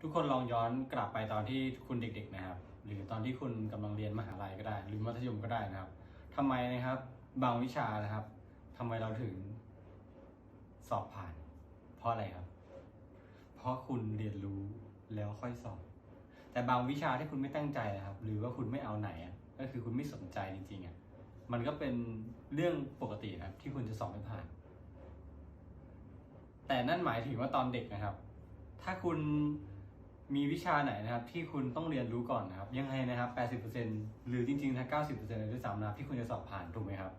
ทุกคนลองย้อนกลับไปตอนที่คุณเด็ก ๆ นะครับ หรือตอนที่คุณกำลังเรียนมหาลัยก็ได้ หรือมัธยมก็ได้นะครับทำไมนะครับ บางวิชานะครับทำไมเราถึงสอบผ่าน เพราะอะไรครับ เพราะคุณเรียนรู้แล้วค่อยสอบ แต่บางวิชาที่คุณไม่ตั้งใจนะครับ หรือว่าคุณไม่เอาไหนอะก็คือคุณไม่สนใจจริงๆอะมันก็เป็นเรื่องปกตินะครับ ที่คุณจะสอบไม่ผ่าน แต่นั่นหมายถึงว่าตอนเด็กนะครับ ถ้าคุณ มีวิชาไหนนะครับที่คุณต้องเรียนรู้ก่อนนะครับยังไงนะครับ 80%หรือจริงๆถ้า90%เลยด้วยซ้ำนะครับที่คุณจะสอบผ่านถูกไหมครับ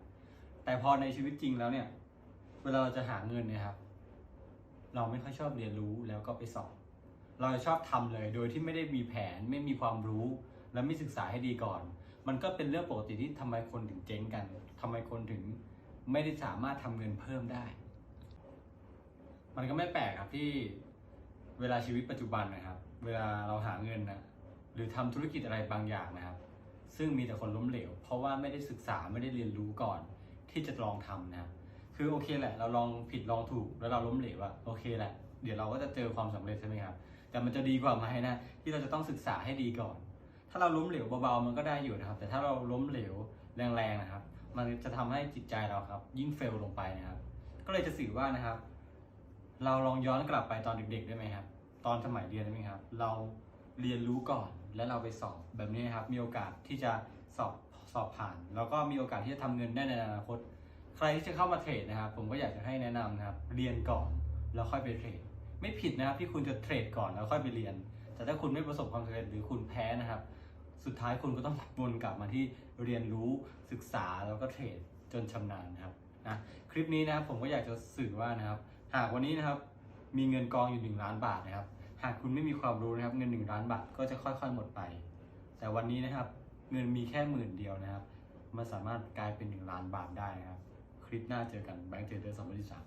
แต่พอในชีวิตจริงแล้วเนี่ย เวลาเราจะหาเงินเนะครับ เราไม่ค่อยชอบเรียนรู้แล้วก็ไปสอบ เราจะชอบทำเลยโดยที่ไม่ได้มีแผนไม่มีความรู้ และไม่ศึกษาให้ดีก่อน มันก็เป็นเรื่องปกติที่ทำไมคนถึงเจ๊งกันทำไมคนถึงไม่ได้สามารถทำเงินเพิ่มได้ มันก็ไม่แปลกครับที่ เวลาชีวิตปัจจุบันนะครับ เวลาเราหาเงินนะหรือทำธุรกิจอะไรบางอย่างนะครับ ซึ่งมีแต่คนล้มเหลว เพราะว่าไม่ได้ศึกษาไม่ได้เรียนรู้ก่อน ที่จะลองทำนะครับคือโอเคแหละ เราลองผิดลองถูกแล้วเราล้มเหลวอะโอเคแหละ เดี๋ยวเราก็จะเจอความสำเร็จใช่ไหมครับแต่มันจะดีกว่าไหมนะที่เราจะต้องศึกษาให้ดีก่อน ถ้าเราล้มเหลวเบาๆมันก็ได้อยู่นะครับ แต่ถ้าเราล้มเหลวแรงๆนะครับ มันจะทำให้จิตใจเราครับ ยิ่งเฟลลงไปนะครับ ก็เลยจะสื่อว่านะครับ เราลองย้อนกลับไปตอนเด็กๆได้ไหมครับ ตอนสมัยเรียนได้ไหมครับ เราเรียนรู้ก่อนแล้วเราไปสอบแบบนี้นะครับ มีโอกาสที่จะสอบสอบผ่าน แล้วก็มีโอกาสที่จะทำเงินได้ในอนาคต ใครที่จะเข้ามาเทรดนะครับ ผมก็อยากจะให้แนะนำนะครับ เรียนก่อนแล้วค่อยไปเทรด ไม่ผิดนะครับที่คุณจะเทรดก่อนแล้วค่อยไปเรียน แต่ถ้าคุณไม่ประสบความสำเร็จหรือคุณแพ้นะครับ สุดท้ายคุณก็ต้องวนกลับมาที่เรียนรู้ศึกษาแล้วก็เทรดจนชำนาญนะครับนะคลิปนี้นะครับผมก็อยากจะสื่อว่านะครับ หากวันนี้นะครับมีเงินกองอยู่ 1 ล้านบาทนะครับ หากคุณไม่มีความรู้นะครับเงิน 1 ล้านบาทก็จะค่อยๆหมดไป แต่วันนี้นะครับเงินมีแค่หมื่นเดียวนะครับมันสามารถกลายเป็น 1 ล้านบาทได้นะครับ คลิปหน้าเจอกันแบงค์เจอเดอร์สองพันสิบสาม